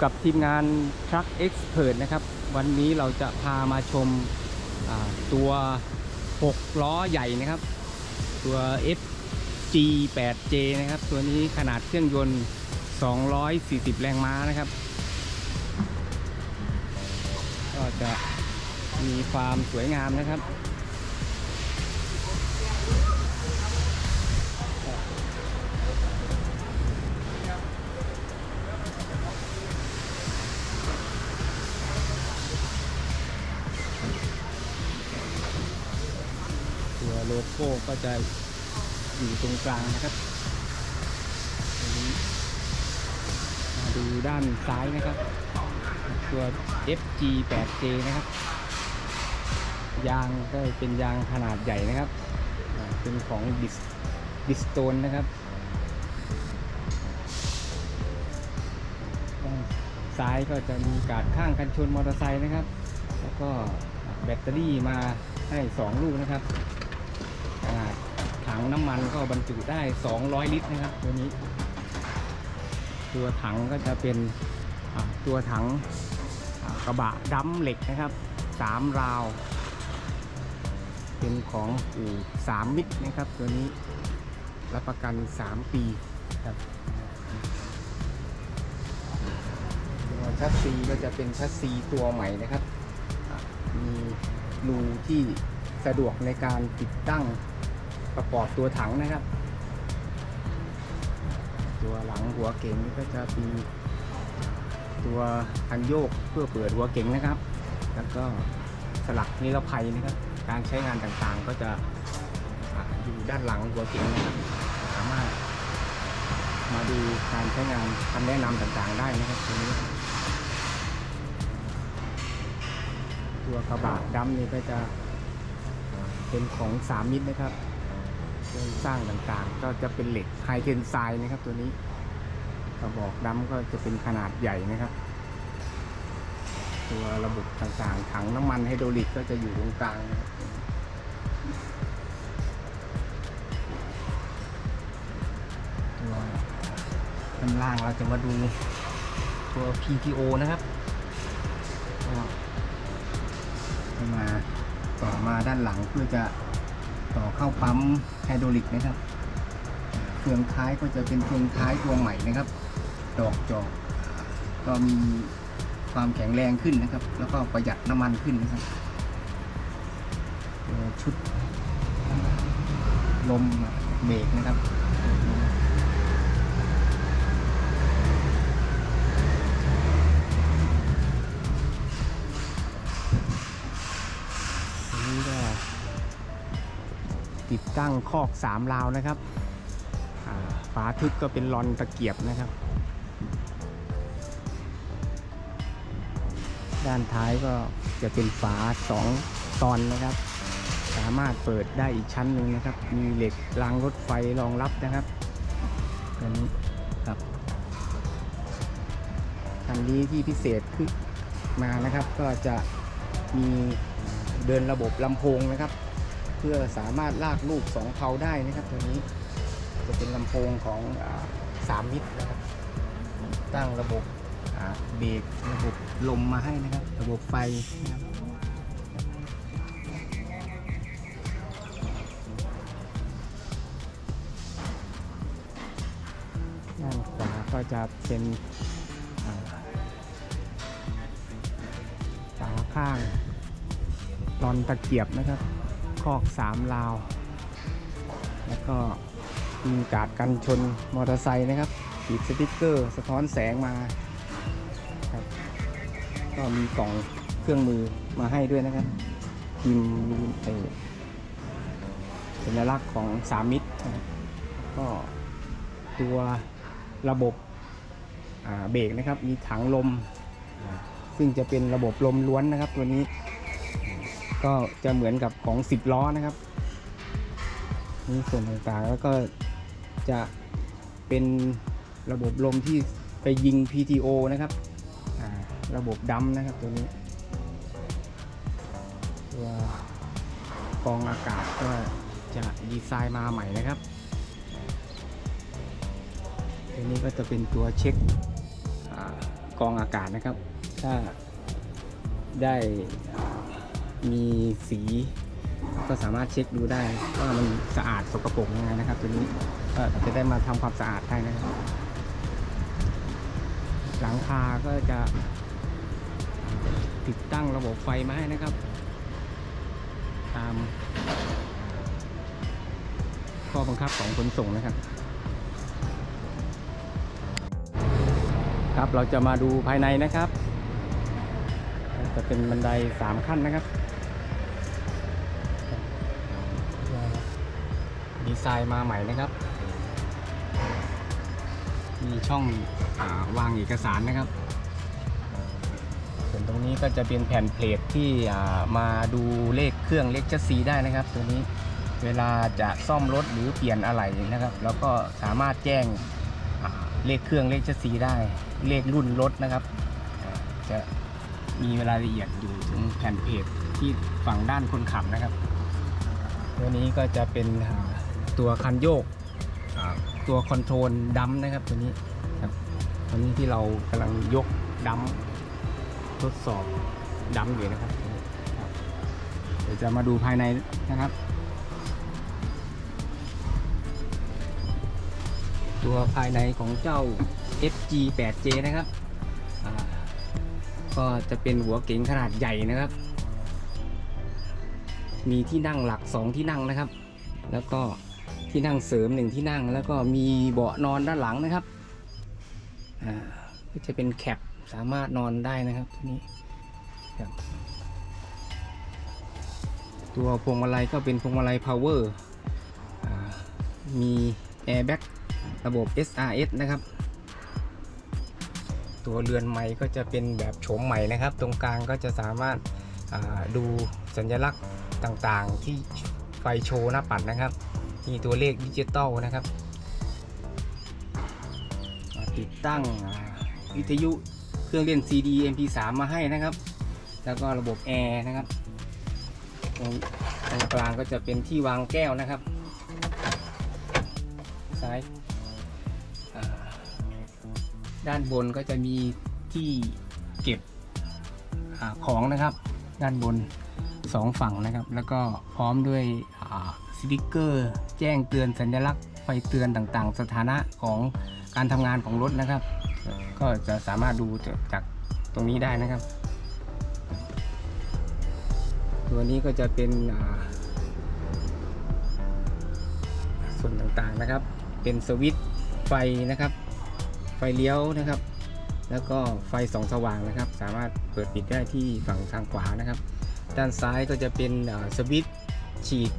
่กับทีมงาน Truck Expert นะครับ วันนี้เราจะพามาชมาตัว 6 ล้อใหญ่นะครับ ตัว FG8J นะครับ ตัวนี้ขนาดเครื่องยนต์ 240 แรงม้านะครับ ก็จะมีความสวยงามนะครับ ก้ก็จะอยู่ตรงกลางนะครับมาดูด้านซ้ายนะครับ ตัว FG8J นะครับ ยางก็เป็นยางขนาดใหญ่นะครับ เป็นของดิสดิสโตนนะครับซ้ายก็จะมีกาดข้างกันชนมอเตอร์ไซค์นะครับ แล้วก็แบตเตอรี่มาให้ 2 ลูกนะครับ งน้ำมันก็บรรจุได้ 200 ลิตรนะครับ ตัวนี้ ตัวถังก็จะเป็นตัวถังกระบะดัมเหล็กนะครับ3ราว เป็นของอู่3มิตรนะครับ ตัวนี้รับประกัน 3 ปีครับตัวชัสซีก็จะเป็นชัสซีตัวใหม่นะครับ มีรูที่สะดวกในการติดตั้ง ประกอบตัวถังนะครับ ตัวหลังหัวเก๋งก็จะมีตัวคันโยกเพื่อเปิดหัวเก๋งนะครับ แล้วก็สลักนิรภัยนะครับ การใช้งานต่างๆก็จะอยู่ด้านหลังหัวเก๋งนะครับสามารถมาดูการใช้งานคำแนะนำต่างๆได้นะครับตัวนี้ ตัวกระบะดำนี่ก็จะเป็นของสามมิตรนะครับ สร้างต่างๆ ก็จะเป็นเหล็กไฮเทนไซน์นะครับ ตัวนี้กระบอกดำก็จะเป็นขนาดใหญ่นะครับ ตัวระบบต่างๆ ถังน้ำมันไฮดรอลิกก็จะอยู่ตรงกลางนะครับตัวด้านล่างเราจะมาดูตัว PTO นะครับก็มาต่อมาด้านหลังเพื่อจะ ต่อเข้าปั๊มไฮดรอลิกนะครับเฟืองท้ายก็จะเป็นเฟืองท้ายตัวใหม่นะครับ ดอกจอกก็มีความแข็งแรงขึ้นนะครับ แล้วก็ประหยัดน้ำมันขึ้นนะครับชุดลมเบรกนะครับ ตั้งคอกสามราวนะครับฝาทึบก็เป็นลอนตะเกียบนะครับ ด้านท้ายก็จะเป็นฝาสองตอนนะครับ สามารถเปิดได้อีกชั้นหนึ่งนะครับ มีเหล็กรางรถไฟรองรับนะครับตัวนี้ครับคันนี้ที่พิเศษขึ้นมานะครับก็จะมีเดินระบบลำโพงนะครับ เพื่อสามารถลากลูกสองเพลาได้นะครับตัวนี้จะเป็นลำโพงของอสามมิตรนะครับ ตั้งระบบเบรกระบบลมมาให้นะครับ ระบบไฟนะครับด้านขวาก็จะเป็นอ่าฝาข้างรอนตะเกียบนะครับ คอกสามราว แล้วก็มีกาดกันชนมอเตอร์ไซค์นะครับติดสติ๊กเกอร์สะท้อนแสงมาครับก็มีกล่องเครื่องมือมาให้ด้วยนะครับพิมพ์มีไอสัญลักษณ์ของสามมิตรก็ตัวระบบเบรกนะครับ มีถังลม ซึ่งจะเป็นระบบลมล้วนนะครับตัวนี้ ก็จะเหมือนกับของ 10 ล้อนะครับนี่ส่วนต่างๆแล้วก็จะเป็นระบบลมที่ไปยิง PTO นะครับระบบดำนะครับตัวนี้ตัวกองอากาศก็จะดีไซน์มาใหม่นะครับตัวนี้ก็จะเป็นตัวเช็คอกองอากาศนะครับ ถ้าได้ มีสี ก็สามารถเช็คดูได้ว่ามันสะอาดสกปรกยังไงนะครับ ตัวนี้ก็จะได้มาทำความสะอาดได้นะครับ หลังคาก็จะติดตั้งระบบไฟมาให้นะครับ ตามข้อบังคับของขนส่งนะครับ ครับเราจะมาดูภายในนะครับ จะเป็นบันไดสามขั้นนะครับ ดี ไซน์มาใหม่นะครับ มีช่องอวางเอกสารนะครับ ส่วนตรงนี้ก็จะเป็นแผ่นเพลทที่มาดูเลขเครื่องเลขชัสซีได้นะครับ ตัวนี้เวลาจะซ่อมรถหรือเปลี่ยนอะไหล่นะครับ แล้วก็สามารถแจ้งเลขเครื่องเลขชัสซีได้ เลขรุ่นรถนะครับ จะมีรายละเอียดอยู่ถึงแผ่นเพจที่ฝั่งด้านคนขับนะครับ ตัวนี้ก็จะเป็น ตัวคันโยกอ่าตัวคอนโทรลดัมนะครับตัวนี้ครับตัวนี้ที่เรากำลังยกดัมทดสอบดัมอยู่นะครับครับเดี๋ยวจะมาดูภายในนะครับ ตัวภายในของเจ้า FG 8J นะครับอ่าก็จะเป็นหัวเก๋งขนาดใหญ่นะครับ มีที่นั่งหลัก 2 ที่นั่งนะครับ แล้วก็ ที่นั่งเสริมหนึ่งที่นั่งแล้วก็มีเบาะนอนด้านหลังนะครับอ่าก็จะเป็นแคปสามารถนอนได้นะครับตัวนี้ครับตัวพวงมาลัยก็เป็นพวงมาลัย power อ่ามี airbag ระบบ SRS นะครับ ตัวเรือนใหม่ก็จะเป็นแบบโฉมใหม่นะครับ ตรงกลางก็จะสามารถาดูสัญลักษณ์ต่างๆที่ไฟโชว์หน้าปัดนะครับ มีตัวเลขดิจิตอลนะครับ ติดตั้งวิทยุเครื่องเล่น CD MP3 มาให้นะครับ แล้วก็ระบบแอร์นะครับตรงกลางก็จะเป็นที่วางแก้วนะครับซ้ายด้านบนก็จะมีที่เก็บอของนะครับ ด้านบนสองฝั่งนะครับ แล้วก็พร้อมด้วยอ่า สติกเกอร์ แจ้งเตือนสัญลักษณ์ไฟเตือนต่างๆ สถานะของการทำงานของรถนะครับ ก็จะสามารถดูจากตรงนี้ได้นะครับ ตัวนี้ก็จะเป็นส่วนต่างๆนะครับ เป็นสวิตช์ไฟนะครับ ไฟเลี้ยวนะครับ แล้วก็ไฟสองสว่างนะครับ สามารถเปิดปิดได้ที่ฝั่งทางขวานะครับ ด้านซ้ายก็จะเป็นสวิตช์ฉีด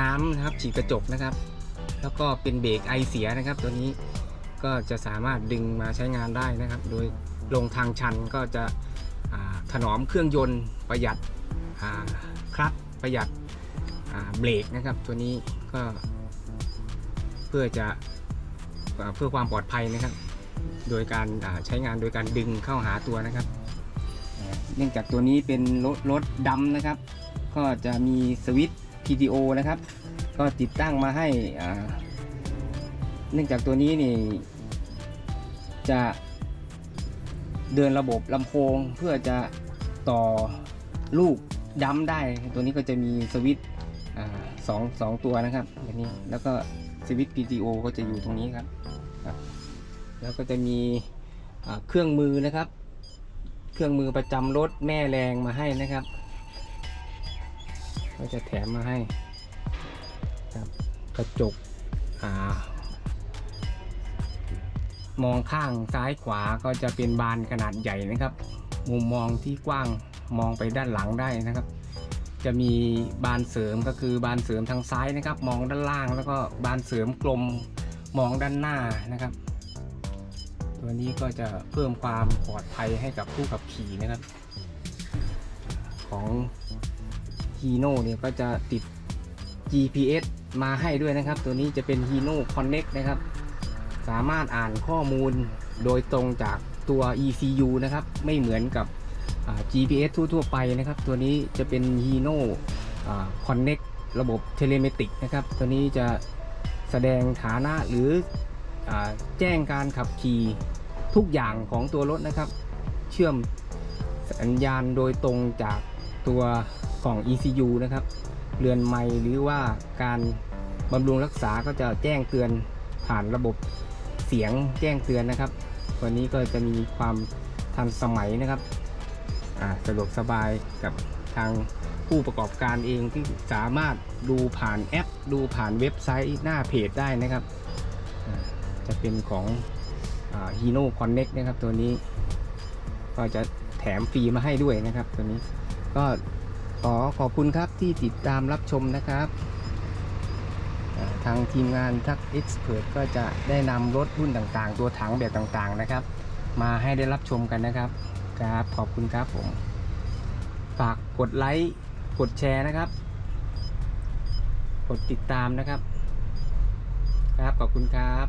น้ำนะครับฉีดกระจกนะครับ แล้วก็เป็นเบรกไอเสียนะครับ ตัวนี้ก็จะสามารถดึงมาใช้งานได้นะครับ โดยลงทางชันก็จะถนอมเครื่องยนต์ประหยัดคลัตช์ประหยัดเบรกนะครับ ตัวนี้ก็เพื่อจะอเพื่อความปลอดภัยนะครับ โดยการใช้งานโดยการดึงเข้าหาตัวนะครับ เนื่องจากตัวนี้เป็นรถรถดำนะครับ ก็จะมีสวิตช์ PTO นะครับ ก็ติดตั้งมาให้เนื่องจากตัวนี้นี่จะเดินระบบลำโพงเพื่อจะต่อลูกดัมได้ ตัวนี้ก็จะมีสวิตสองสองตัวนะครับแบบนี้แล้วก็สวิต PTO ก็จะอยู่ตรงนี้ครับ แล้วก็จะมีเครื่องมือนะครับ เครื่องมือประจำรถแม่แรงมาให้นะครับ ก็จะแถมมาให้ครับกระจกอ่ามองข้างซ้ายขวาก็จะเป็นบานขนาดใหญ่นะครับ มุมมองที่กว้างมองไปด้านหลังได้นะครับ จะมีบานเสริมก็คือบานเสริมทางซ้ายนะครับ มองด้านล่างแล้วก็บานเสริมกลมมองด้านหน้านะครับ ตัวนี้ก็จะเพิ่มความปลอดภัยให้กับผู้ขับขี่นะครับ ของ Hino เนี่ยก็จะติด GPS มาให้ด้วยนะครับ ตัวนี้จะเป็น Hino Connect นะครับ สามารถอ่านข้อมูลโดยตรงจากตัว ECU นะครับ ไม่เหมือนกับ GPS ทั่วๆไปนะครับ ตัวนี้จะเป็น Hino Connect ระบบเทเลเมติกนะครับ ตัวนี้จะแสดงฐานะหรืออแจ้งการขับขี่ทุกอย่างของตัวรถนะครับ เชื่อมสัญญาณโดยตรงจาก ตัวกล่อง ECU นะครับ เรือนไม้หรือว่าการบำรุงรักษาก็จะแจ้งเตือนผ่านระบบเสียงแจ้งเตือนนะครับ ตัวนี้ก็จะมีความทันสมัยนะครับสะดวกสบายกับทางผู้ประกอบการเองที่สามารถดูผ่านแอป ดูผ่านเว็บไซต์หน้าเพจได้นะครับ จะเป็นของฮีโน่คอนเน็กนะครับตัวนี้ ก็จะแถมฟรีมาให้ด้วยนะครับตัวนี้ ก็ขอขอบคุณครับที่ติดตามรับชมนะครับทางทีมงานทักเอ็กซ์เพรก็จะได้นำรถรุ่นต่างๆ ตัวถังแบบต่างๆนะครับ มาให้ได้รับชมกันนะครับครับขอบคุณครับผม ฝากกดไลค์กดแชร์นะครับ กดติดตามนะครับ ครับขอบคุณครับ